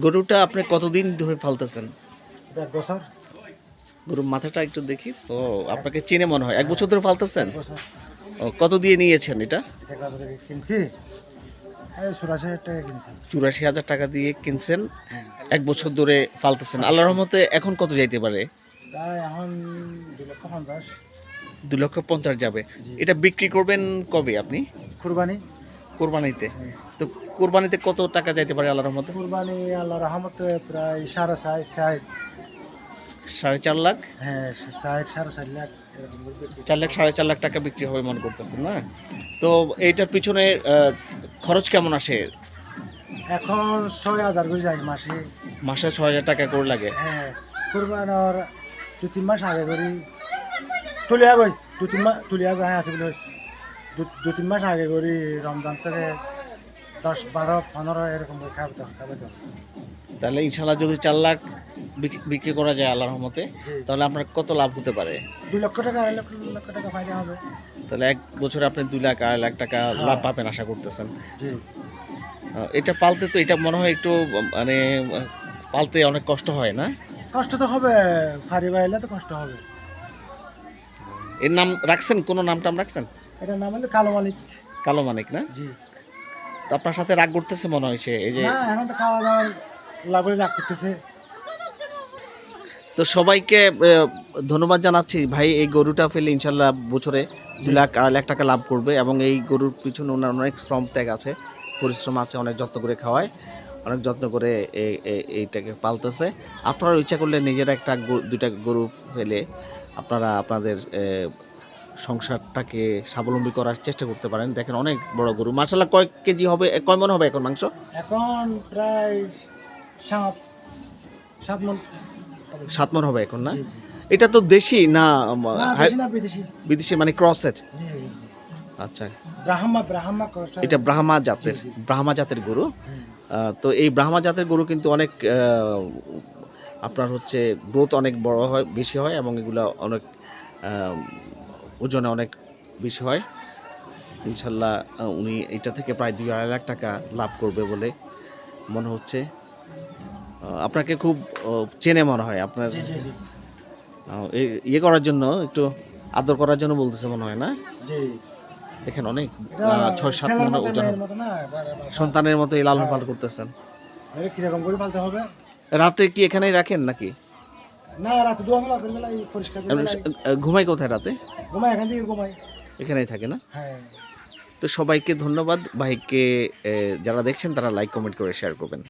গরুটা আপনি কতদিন ধরে ফালতেছেন? এক বছর। গরুর মাথাটা একটু দেখি। ও আপনাকে চিনে মনে হয়। এক বছর ধরে ফালতেছেন? ও কত দিয়ে নিয়েছেন এটা? কিনছি? চুরাশি হাজার টাকা দিয়ে কিনছেন? এক বছর ধরে ফালতেছেন। আল্লাহর রহমতে এখন কত যাইতে পারে? এখন দু লক্ষ পঞ্চাশ। যাবে। এটা বিক্রি করবেন কবে আপনি? কুরবানি। কোরবানিতে। তো কোরবানিতে কত টাকা যাইতে পারে আল্লাহর রহমতে? কুরবানি আল্লাহ রহমতে প্রায় সাড়ে ষাট ষাট সাড়ে চার লাখ? হ্যাঁ ষাট সাড়ে চার লাখ। চার লাখ সাড়ে চার লাখ টাকা বিক্রি হবে মনে করতেছেন না? তো এইটার পিছনে খরচ কেমন আসে? এখন ছয় হাজার করে যাই মাসে। মাসে ছয় হাজার টাকা করে লাগে। হ্যাঁ কুরবানোর দু তিন মাস আগে করি। তুলিয়া গই দু তিন মাস তুলিয়া গই আছে বলে দু- তিন মাস আগে করি রমজান থেকে দশ বারো পনেরো এরকম করে খাবে খাবে তাহলে ইনশাল্লাহ যদি চার লাখ বিক- বিক্রি করা যায় আল্লাহর রহমতে তাহলে আপনার কত লাভ হতে পারে? দুই লক্ষ টাকা আড়াই লক্ষ লক্ষ টাকা ফায়দা হবে। তাহলে এক বছরে আপনি দুই লাখ আড়াই লাখ টাকা লাভ পাবেন আশা করতেছেন। এটা পালতে তো এটা মনে হয় একটু মানে পালতে অনেক কষ্ট হয় না? কষ্ট তো হবে ফারি বাইলে তো কষ্ট হবে। এর নাম রাখছেন? কোনো নাম টাম রাখছেন? এটার নাম হলো কালো মালিক। কালো মানিক না? জি। তো আপনার সাথে রাগ করতেছে মনে হয় সে এই যে না এখন তো খাওয়া দাওয়া লাভে লাভ করতেছে। তো সবাইকে ধন্যবাদ জানাচ্ছি। ভাই এই গরুটা ফেলে ইনশাল্লাহ বছরে দু লাখ আড়াই লাখ টাকা লাভ করবে এবং এই গরুর পিছনে ওনার অনেক শ্রম ত্যাগ আছে পরিশ্রম আছে অনেক যত্ন করে খাওয়ায় অনেক যত্ন করে এই- এই- এইটাকে পালতেছে। আপনারা ইচ্ছা করলে নিজেরা একটা দুইটা গরু ফেলে আপনারা আপনাদের সংসারটাকে স্বাবলম্বী করার চেষ্টা করতে পারেন। দেখেন অনেক বড় গরু। মার্শাল্লাহ কয় কেজি হবে? কয় মন হবে এখন মাংস? এখন প্রায় সাত সাত মন। সাত মন হবে এখন না। এটা তো দেশি না না বিদেশি। মানে ক্রসের। আচ্ছা। ব্রাহ্মা ব্রাহ্মা এটা ব্রাহ্মা জাতের। ব্রাহ্মা জাতের গরু। তো এই ব্রাহ্মা জাতের গরু কিন্তু অনেক আপনার হচ্ছে গ্রোথ অনেক বড় হয় বেশি হয় এবং এগুলো অনেক ওজনে অনেক বেশি হয়। ইনশাল্লাহ উনি এটা থেকে প্রায় দুই আড়াই লাখ টাকা লাভ করবে বলে মনে হচ্ছে। আপনাকে খুব চেনে মনে হয় আপনার ইয়ে করার জন্য একটু আদর করার জন্য বলতেছে মনে হয় না? দেখেন অনেক ছয় সাত মনে ওজন সন্তানের মতো এই লালন হ্যাঁ। পালন করতেছেন। এটা কীরকম করে পালতে হবে? রাতে কি এখানেই রাখেন নাকি? না রাতে দোয়া করে পরিষ্কার ঘুমাই কোথায় রাতে? ঘুমাই এখান থেকে ঘুমাই এখানেই থাকে না? হ্যাঁ। তো সবাইকে ধন্যবাদ। ভাইকে যারা দেখছেন তারা লাইক কমেন্ট করে শেয়ার করবেন।